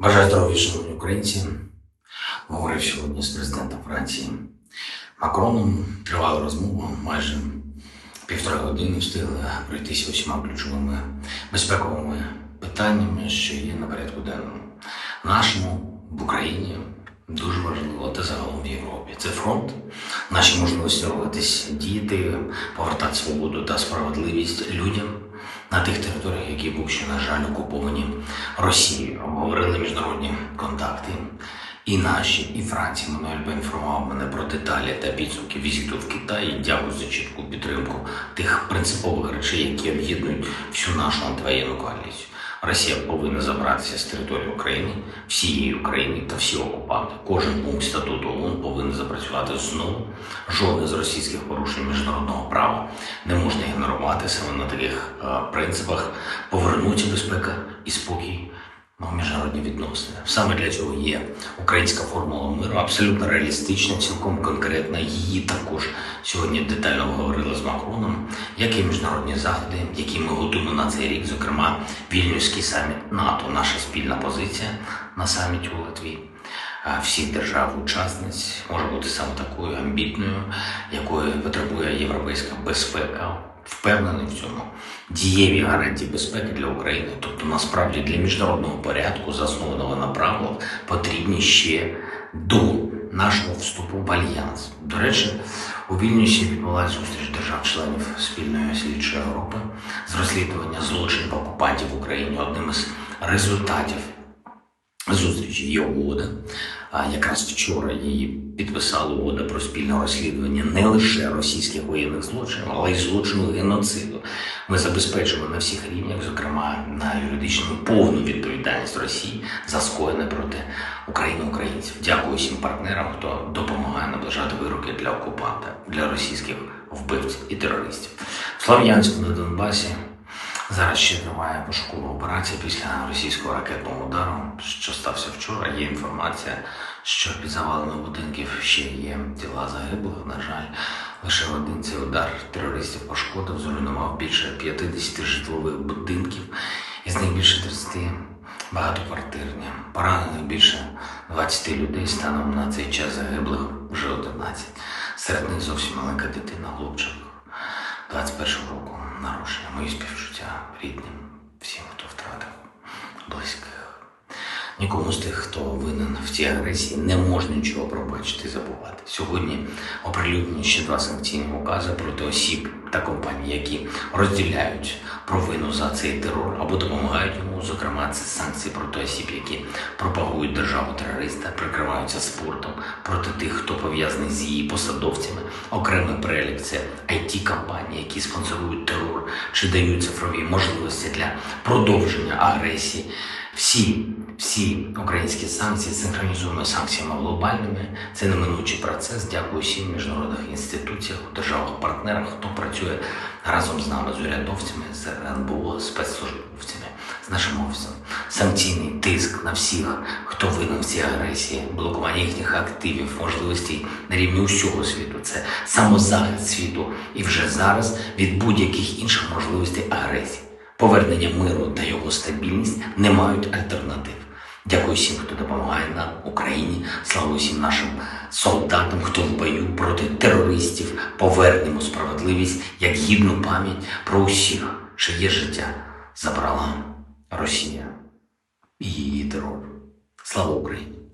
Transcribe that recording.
Бажаю здоров'я, шановні українці. Говорив сьогодні з президентом Франції Макроном. Тривала розмова майже півтора години встигли пройтися усіма ключовими безпековими питаннями, що є на порядку денному. Нашому в Україні дуже важливо та загалом в Європі. Це фронт, наші можливості рухатись, діяти, повертати свободу та справедливість людям на тих територіях, які був ще, на жаль, окуповані Росією. Обговорили міжнародні контакти. І наші, і Франція Мануель поінформував мене про деталі та підсумки візиту в Китай. Дякую за чітку підтримку тих принципових речей, які об'єднують всю нашу антивоєнну коаліцію. Росія повинна забратися з території України, всієї України та всі окупанти. Кожен пункт статуту ООН повинен запрацювати знову. Жодне з російських порушень міжнародного права не можна ігнорувати саме на таких е, принципах. Повернуться безпека і спокій в міжнародні відносини. Саме для цього є українська формула миру, абсолютно реалістична, цілком конкретна. Її також сьогодні детально говорили з Макроном, як і міжнародні заходи, які ми готуємо на цей рік, зокрема Вільнюський саміт НАТО, наша спільна позиція на саміті у Литві. Всіх держав-учасниць може бути саме такою амбітною, якої потребує європейська безпека. Впевнений в цьому дієві гарантії безпеки для України. Тобто, насправді для міжнародного порядку, заснованого на правилах, потрібні ще до нашого вступу в альянс. До речі, у Вільнюсі відбулася зустріч держав-членів спільної слідчої групи з розслідування злочинів окупантів в Україні. Одним із результатів зустрічі є угода. А якраз вчора її підписали угода про спільне розслідування не лише російських воєнних злочинів, але й злочину геноциду. Ми забезпечимо на всіх рівнях, зокрема на юридичну повну відповідальність Росії за скоєне проти України українців. Дякую всім партнерам, хто допомагає наближати вироки для окупанта, для російських вбивців і терористів. В Слов'янську на Донбасі Зараз ще триває пошукова операція після російського ракетного удару, що стався вчора. Є інформація, що під завалами будинків ще є тіла загиблих. На жаль, лише один цей удар терористів пошкодив, зруйнував більше 50 житлових будинків, із них більше 30 багатоквартирні. Поранених більше 20 людей станом на цей час загиблих вже 11. Серед них зовсім маленька дитина, хлопчик. 21 року народження. Мої співчуття рідним, всім, хто втратив близьких. Нікому з тих, хто винен в цій агресії, не можна нічого пробачити і забувати. Сьогодні оприлюднені ще два санкційні укази проти осіб та компаній, які розділяють провину за цей терор або допомагають йому. Зокрема, це санкції проти осіб, які пропагують державу терориста, прикриваються спортом проти тих, хто пов'язаний з її посадовцями. Окремий перелік це it компанії які спонсорують терор чи дають цифрові можливості для продовження агресії. Всі, всі українські санкції синхронізуємо санкціями глобальними. Це неминучий процес. Дякую всім міжнародних інституціях, державах-партнерах, хто працює разом з нами, з урядовцями, з РНБО, спецслужбовцями, з нашим офісом. Санкційний тиск на всіх, хто винен в цій агресії, блокування їхніх активів, можливостей на рівні усього світу. Це самозахист світу і вже зараз від будь-яких інших можливостей агресії. Повернення миру та його стабільність не мають альтернатив. Дякую всім, хто допомагає нам, Україні. Слава усім нашим солдатам, хто в бою проти терористів. Повернемо справедливість як гідну пам'ять про усіх, чиє життя забрала Росія і її терор. Слава Україні!